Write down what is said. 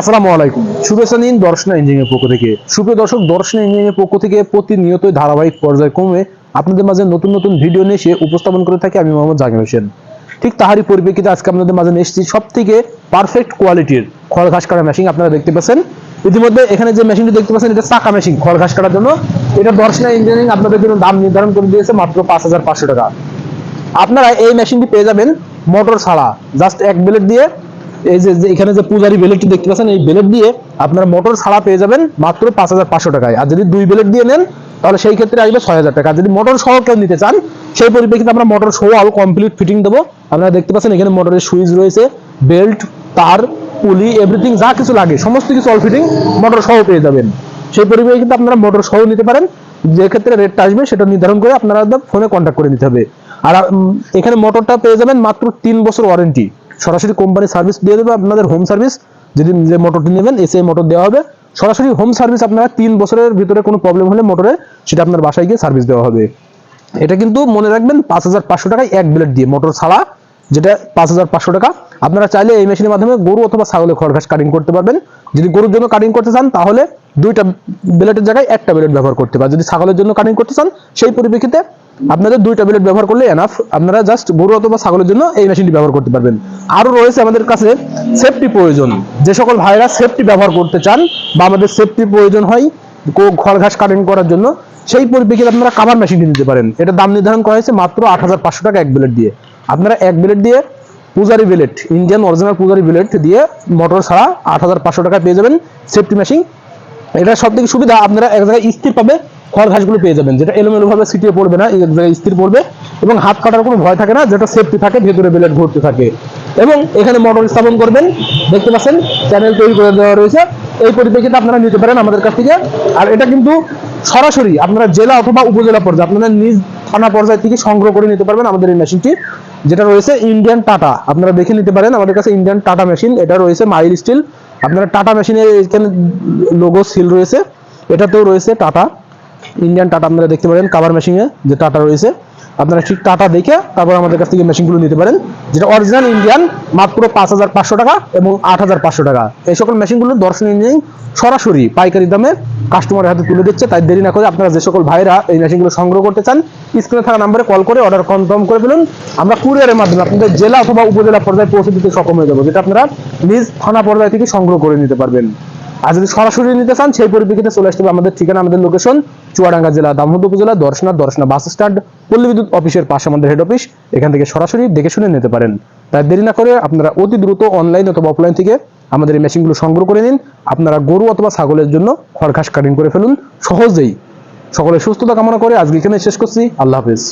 আসসালামু আলাইকুম। শুভেচ্ছা নিন দর্শনা ইঞ্জিনিয়ার পক্ষ থেকে। সুপ্রিয় দর্শক, দর্শনা ইঞ্জিনিয়ার পক্ষ থেকে প্রতিনিয়তই ধারাবাহিক পর্যায়ক্রমে আপনাদের মাঝে নতুন নতুন ভিডিও নিয়ে এসে উপস্থাপন করে থাকি আমি মোহাম্মদ জাকির হোসেন। ঠিক তাহারই পরিপ্রেক্ষিতে আজকে আপনাদের মাঝে এসেছি সব থেকে পারফেক্ট কোয়ালিটির খড় ঘাস কাটা মেশিন আপনারা দেখতে পাচ্ছেন। ইতিমধ্যে এখানে যে মেশিনটি দেখতে পাচ্ছেন, এটা চাকা মেশিন খড় ঘাস কাটার জন্য। এটা দর্শনা ইঞ্জিনিয়ারিং আপনাদের জন্য দাম নির্ধারণ করে দিয়েছে মাত্র পাঁচ হাজার পাঁচশো টাকা। আপনারা এই মেশিনটি পেয়ে যাবেন মোটর ছাড়া। জাস্ট এক ব্লেড দিয়ে এই যে এখানে যে পূজারি ব্লেডটি দেখতে পাচ্ছেন, এই বেলেট দিয়ে আপনার মোটর ছাড়া পেয়ে যাবেন মাত্র পাঁচ হাজার পাঁচশো টাকায়। আর যদি দুই বেলেট দিয়ে নেন, তাহলে সেই ক্ষেত্রে আসবে ছয় হাজার টাকা। যদি মোটর সহ কেউ নিতে চান, সেই পরিপ্রেক্ষিতে আমরা মোটর সহ আরও কমপ্লিট ফিটিং দেবো। আপনারা দেখতে পাচ্ছেন এখানে মোটরের সুইচ রয়েছে, বেল্ট, তার, পুলি এভরিথিং যা কিছু লাগে, সমস্ত কিছু অল ফিটিং মোটর সহ পেয়ে যাবেন। সেই পরিপ্রেক্ষিতে আপনারা মোটর সহ নিতে পারেন। যে ক্ষেত্রে রেটটা আসবে, সেটা নির্ধারণ করে আপনারা ফোনে কন্ট্যাক্ট করে নিতে হবে। আর এখানে মোটরটা পেয়ে যাবেন মাত্র তিন বছর ওয়ারেন্টি সরাসরি কোম্পানি সার্ভিস দিয়ে দেবে আপনাদের হোম সার্ভিস যদি যে মোটরটি নেবেন, এসে মোটর দেওয়া হবে। সরাসরি হোম সার্ভিস আপনারা তিন বছরের ভিতরে কোনো প্রবলেম হলে মোটরে সেটা আপনার বাসায় গিয়ে সার্ভিস দেওয়া হবে। এটা কিন্তু মনে রাখবেন, পাঁচ হাজার পাঁচশো টাকায় এক ব্লেড দিয়ে। মোটর ছাড়া যেটা পাঁচ হাজার পাঁচশো টাকা। আপনারা চাইলে এই মেশিনের মাধ্যমে গরু অথবা ছাগলের খড় ঘাস কাটিং করতে পারবেন। যদি গরুর জন্য কাটিং করতে চান, তাহলে দুইটা ব্লেডের জায়গায় একটা ব্লেড ব্যবহার করতে পারেন। যদি ছাগলের জন্য কাটিং করতে চান, সেই পরিপ্রেক্ষিতে আপনাদের দুইটা ব্লেড ব্যবহার করলে এনাফ আপনারা জাস্ট গরু অথবা ছাগলের জন্য এই মেশিনটি ব্যবহার করতে পারবেন। আরও রয়েছে আমাদের কাছে সেফটি প্রয়োজন। যে সকল ভাইরা সেফটি ব্যবহার করতে চান বা আমাদের সেফটি প্রয়োজন হয় খড় ঘাস কাটিং করার জন্য, সেই পরিপ্রেক্ষিতে আপনারা কাভার মেশিনটি নিতে পারেন। এটা দাম নির্ধারণ করা হয়েছে মাত্র আট হাজার পাঁচশো টাকা এক ব্লেড দিয়ে। আপনারা এক ব্লেড দিয়ে পূজারি বিলেট ইন্ডিয়ান অরিজিনাল পূজারি বিলেট দিয়ে মোটর ছাড়া আট হাজার পাঁচশো টাকা পেয়ে যাবেন সেফটি মেশিন এটা সব থেকে সুবিধা, আপনারা এক জায়গায় স্থির পাবে, খড় ঘাসগুলো পেয়ে যাবেন, যেটা এলোমেলো ভাবে ছিটিয়ে পড়বে না, এক জায়গায় স্থির পড়বে এবং হাত কাটার কোনো ভয় থাকে না, যেটা সেফটি থাকে, ভেতরে বেলেট ঘুরতে থাকে। এবং এখানে মোটর স্থাপন করবেন, দেখতে পাচ্ছেন চ্যানেল তৈরি করে দেওয়া রয়েছে। এই পরিপ্রেক্ষিতে আপনারা নিতে পারেন আমাদের কাছ থেকে। আর এটা কিন্তু সরাসরি আপনারা জেলা অথবা উপজেলা পর্যায়ে আপনারা নিজ থানা পর্যায় থেকে সংগ্রহ করে নিতে পারবেন আমাদের এই মেশিনটি যেটা রয়েছে ইন্ডিয়ান টাটা আপনারা দেখে নিতে পারেন আমাদের কাছে ইন্ডিয়ান টাটা মেশিন এটা রয়েছে মাইল স্টিল আপনারা টাটা মেশিনের এখানে লোগো সিল রয়েছে, এটাতেও রয়েছে টাটা ইন্ডিয়ান টাটা আপনারা দেখতে পারেন কাভার মেশিনে যে টাটা রয়েছে। আপনারা ঠিক টাটা দেখে তারপর আমাদের কাছ থেকে মেশিনগুলো নিতে পারেন, যেটা অরিজিনাল ইন্ডিয়ান মাত্র পাঁচ হাজার পাঁচশো টাকা এবং আট হাজার পাঁচশো টাকা। এই সকল মেশিনগুলো দর্শন ইঞ্জিনিয়ারিং সরাসরি পাইকারি দামে কাস্টমারের হাতে তুলে দিচ্ছে, তাই দেরি না করে আপনারা যে সকল ভাইরা এই মেশিনগুলো সংগ্রহ করতে চান স্ক্রিনে থাকা নাম্বারে কল করে অর্ডার কনফার্ম করে ফেলুন। আমরা কুরিয়ারের মাধ্যমে আপনাদের জেলা অথবা উপজেলা পর্যায়ে পৌঁছে দিতে সক্ষম হয়ে যাব, যেটা আপনারা নিজ থানা পর্যায় থেকে সংগ্রহ করে নিতে পারবেন। আর যদি সরাসরি নিতে চান, সেই পরিপ্রেক্ষিতে চলে আসতে হবে আমাদের ঠিকানা, আমাদের লোকেশন চুয়াডাঙ্গা জেলা দামোদ উপজেলা, দর্শনা দর্শনা বাস স্ট্যান্ড পল্লী বিদ্যুৎ অফিসের পাশে আমাদের হেড অফিস এখান থেকে সরাসরি দেখে শুনে নিতে পারেন। তাই দেরি না করে আপনারা অতি দ্রুত অনলাইন অথবা অফলাইন থেকে আমাদের এই মেশিনগুলো সংগ্রহ করে নিন। আপনারা গরু অথবা ছাগলের জন্য খড় ঘাস কাটিং করে ফেলুন সহজেই। সকলের সুস্থতা কামনা করে আজকে এখানে শেষ করছি। আল্লাহ হাফেজ।